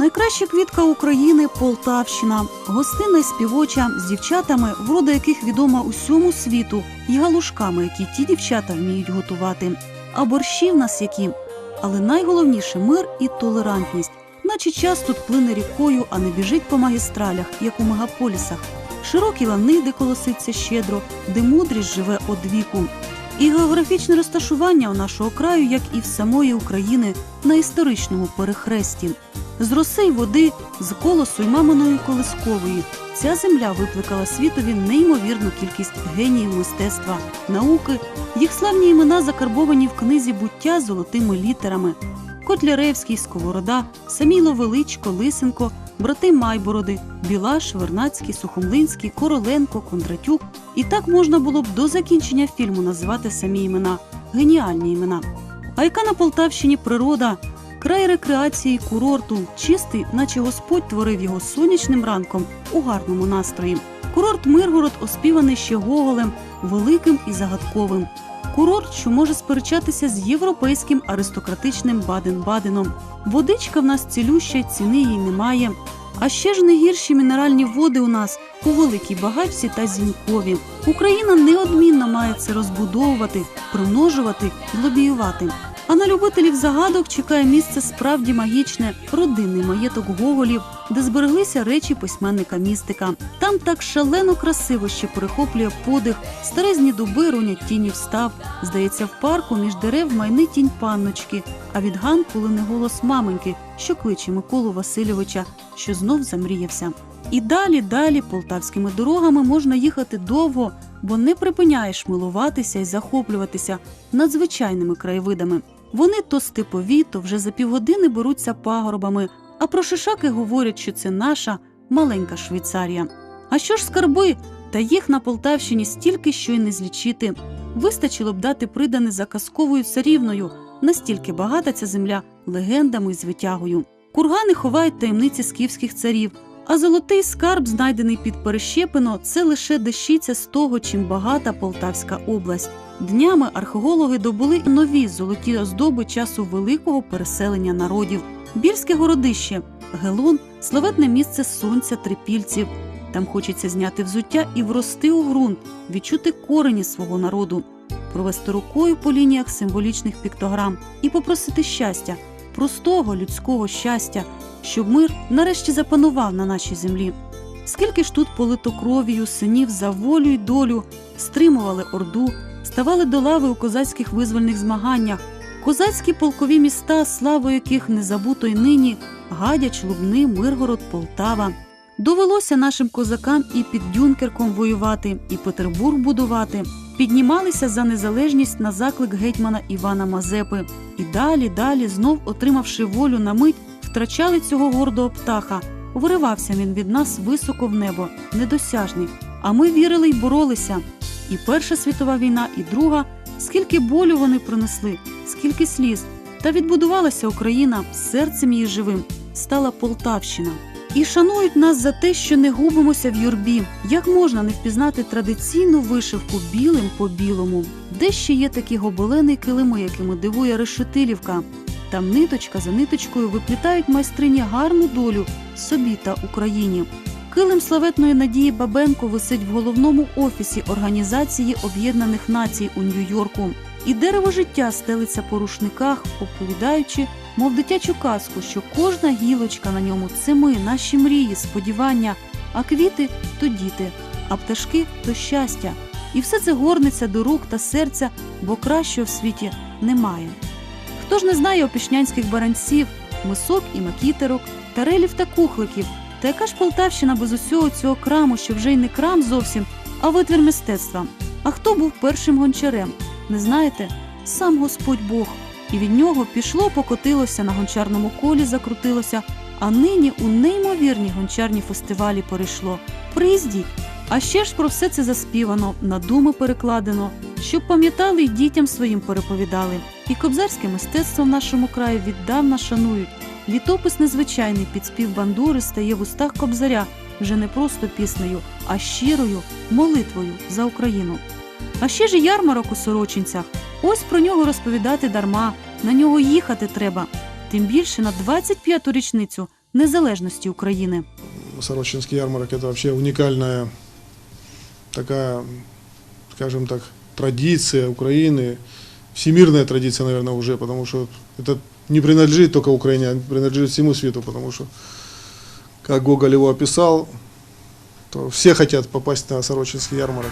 Квітуча квітка України Полтавщина, гостинна й співоча з дівчатами, врода яких відома усьому світу, і галушками, які ті дівчата вміють готувати. А борщі в нас які. Але найголовніше мир і толерантність, наче час тут плине рікою, а не біжить по магістралях, як у мегаполісах. Широкі лани, де колоситься щедро, де мудрість живе одвіку. І географічне розташування у нашого краю, як і в самої України, на історичному перехресті. З роси води, з колосу й маминої колискової. Ця земля викликала світові неймовірну кількість геніїв мистецтва, науки. Їх славні імена закарбовані в книзі буття золотими літерами. Котляревський, Сковорода, Саміло Величко, Лисенко, брати Майбороди, Білаш, Вернацький, Сухомлинський, Короленко, Кондратюк. І так можна було б до закінчення фільму називати самі імена, геніальні імена. А яка на Полтавщині природа, край рекреації, курорту, чистий, наче Господь творив його сонячним ранком у гарному настрої. Курорт Миргород оспіваний ще Гоголем, великим і загадковим. Курорт, що може сперечатися з європейським аристократичним Баден-Баденом. Водичка в нас цілюща, ціни їй немає. А ще ж не гірші мінеральні води у нас у Великій Багачці та Зінькові. Україна неодмінно має це розбудовувати, примножувати лобіювати. А на любителів загадок чекає місце справді магічне родинний маєток Гоголів, де збереглися речі письменника містика. Там так шалено красиво ще перехоплює подих, старезні дуби ронять тіні встав. Здається, в парку між дерев майни тінь панночки, а від ганку лине голос маменьки, що кличе Миколу Васильовича, що знов замріявся. І далі, далі полтавськими дорогами можна їхати довго, бо не припиняєш милуватися і захоплюватися надзвичайними краєвидами. Вони то степові, то вже за півгодини беруться пагорбами, а про шишаки говорять, що це наша маленька Швейцарія. А що ж скарби? Та їх на Полтавщині стільки, що й не злічити. Вистачило б дати придане за казковою царівною. Настільки багата ця земля легендами і звитягою. Кургани ховають таємниці скіфських царів, а золотий скарб, знайдений під Перещепино, це лише дещиця з того, чим багата Полтавська область. Днями археологи добули нові золоті оздоби часу великого переселення народів. Більське городище, Гелон, славетне місце сонця трипільців. Там хочеться зняти взуття і врости у ґрунт, відчути корені свого народу, провести рукою по лініях символічних піктограм і попросити щастя, простого людського щастя, щоб мир нарешті запанував на нашій землі. Скільки ж тут полито кров'ю синів за волю й долю, стримували орду, ставали до лави у козацьких визвольних змаганнях, козацькі полкові міста, славу яких не забуто й нині, Гадяч, Лубни, Миргород, Полтава. Довелося нашим козакам і під Дюнкерком воювати, і Петербург будувати. Піднімалися за незалежність на заклик гетьмана Івана Мазепи. І далі, далі, знов отримавши волю на мить, втрачали цього гордого птаха. Виривався він від нас високо в небо, недосяжний. А ми вірили й боролися. І Перша світова війна, і друга. Скільки болю вони принесли, скільки сліз. Та відбудувалася Україна серцем її живим, стала Полтавщина. І шанують нас за те, що не губимося в юрбі. Як можна не впізнати традиційну вишивку білим по білому? Де ще є такі гобелени килими, якими дивує решетилівка? Там ниточка за ниточкою виплітають майстрині гарну долю собі та Україні. Килим славетної Надії Бабенко висить в головному офісі Організації Об'єднаних Націй у Нью-Йорку. І дерево життя стелиться по рушниках, оповідаючи, мов дитячу казку, що кожна гілочка на ньому це ми, наші мрії, сподівання, а квіти то діти, а пташки то щастя. І все це горниться до рук та серця, бо кращого в світі немає. Хто ж не знає опішнянських баранців, мисок і макітерок, тарелів та кухликів, та яка ж Полтавщина без усього цього краму, що вже й не крам зовсім, а витвір мистецтва? А хто був першим гончарем? Не знаєте? Сам Господь Бог. І від нього пішло, покотилося, на гончарному колі закрутилося, а нині у неймовірні гончарні фестивалі перейшло. Приїздіть. А ще ж про все це заспівано, на думи перекладено, щоб пам'ятали й дітям своїм переповідали. І кобзарське мистецтво в нашому краї віддавна шанують. Літопис незвичайний під спів бандури стає в устах кобзаря вже не просто піснею, а щирою молитвою за Україну. А ще ж і ярмарок у Сорочинцях. Ось про нього розповідати дарма, на нього їхати треба. Тим більше на 25-ту річницю незалежності України. Сорочинский ярмарок это вообще уникальная такая, скажем так, традиция Украины, всемирная традиция, наверное, уже, потому что это не принадлежит только Украине, а принадлежит всему свету, потому что, как Гоголь его описал, то все хотят попасть на Сорочинский ярмарок.